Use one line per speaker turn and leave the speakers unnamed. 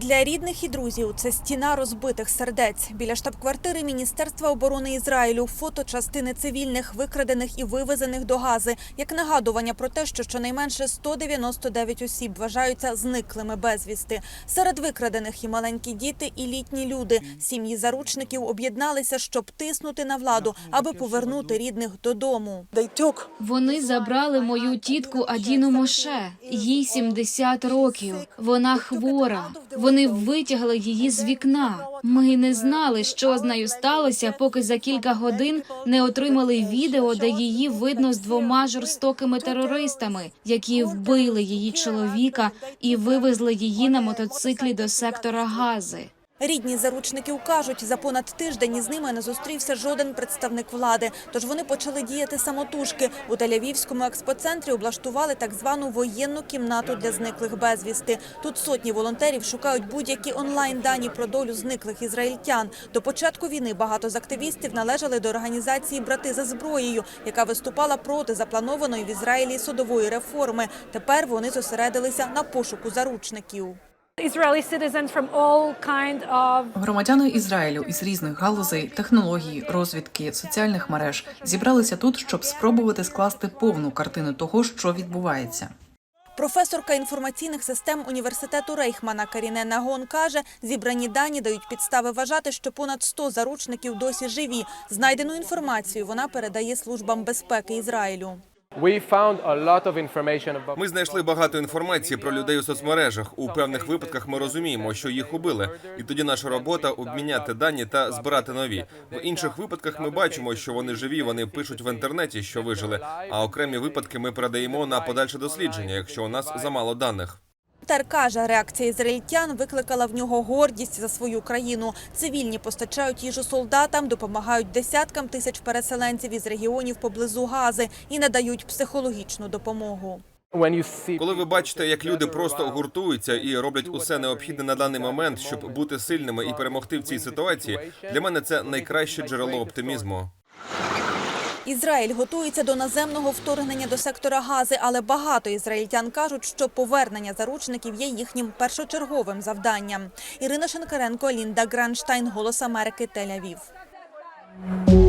Для рідних і друзів це стіна розбитих сердець. Біля штаб-квартири Міністерства оборони Ізраїлю фото частини цивільних, викрадених і вивезених до Гази, як нагадування про те, що щонайменше 199 осіб вважаються зниклими безвісти. Серед викрадених і маленькі діти, і літні люди. Сім'ї заручників об'єдналися, щоб тиснути на владу, аби повернути рідних додому.
Вони забрали мою тітку Адіну Моше. Їй 70 років. Вона хвора. Вони витягли її з вікна. Ми не знали, що з нею сталося, поки за кілька годин не отримали відео, де її видно з двома жорстокими терористами, які вбили її чоловіка і вивезли її на мотоциклі до сектора Гази.
Рідні заручників кажуть, за понад тиждень із ними не зустрівся жоден представник влади. Тож вони почали діяти самотужки. У Тель-Авівському експоцентрі облаштували так звану воєнну кімнату для зниклих безвісти. Тут сотні волонтерів шукають будь-які онлайн дані про долю зниклих ізраїльтян. До початку війни багато з активістів належали до організації Брати за зброєю, яка виступала проти запланованої в Ізраїлі судової реформи. Тепер вони зосередилися на пошуку заручників.
Israeli citizens from all
Громадяни Ізраїлю із різних галузей, технологій, розвідки, соціальних мереж зібралися тут, щоб спробувати скласти повну картину того, що відбувається.
Професорка інформаційних систем університету Рейхмана Каріне Нагон каже, зібрані дані дають підстави вважати, що понад 100 заручників досі живі. Знайдену інформацію вона передає службам безпеки Ізраїлю.
Ми знайшли багато інформації про людей у соцмережах. У певних випадках ми розуміємо, що їх убили, і тоді наша робота обміняти дані та збирати нові. В інших випадках ми бачимо, що вони живі. Вони пишуть в інтернеті, що вижили. А окремі випадки ми передаємо на подальше дослідження, якщо у нас замало даних.
Тер каже, реакція ізраїльтян викликала в нього гордість за свою країну. Цивільні постачають їжу солдатам, допомагають десяткам тисяч переселенців із регіонів поблизу Гази і надають психологічну допомогу.
Коли ви бачите, як люди просто гуртуються і роблять усе необхідне на даний момент, щоб бути сильними і перемогти в цій ситуації, для мене це найкраще джерело оптимізму.
Ізраїль готується до наземного вторгнення до сектора Гази, але багато ізраїльтян кажуть, що повернення заручників є їхнім першочерговим завданням. Ірина Шенкаренко, Лінда Гранштайн, Голос Америки, Тель-Авів.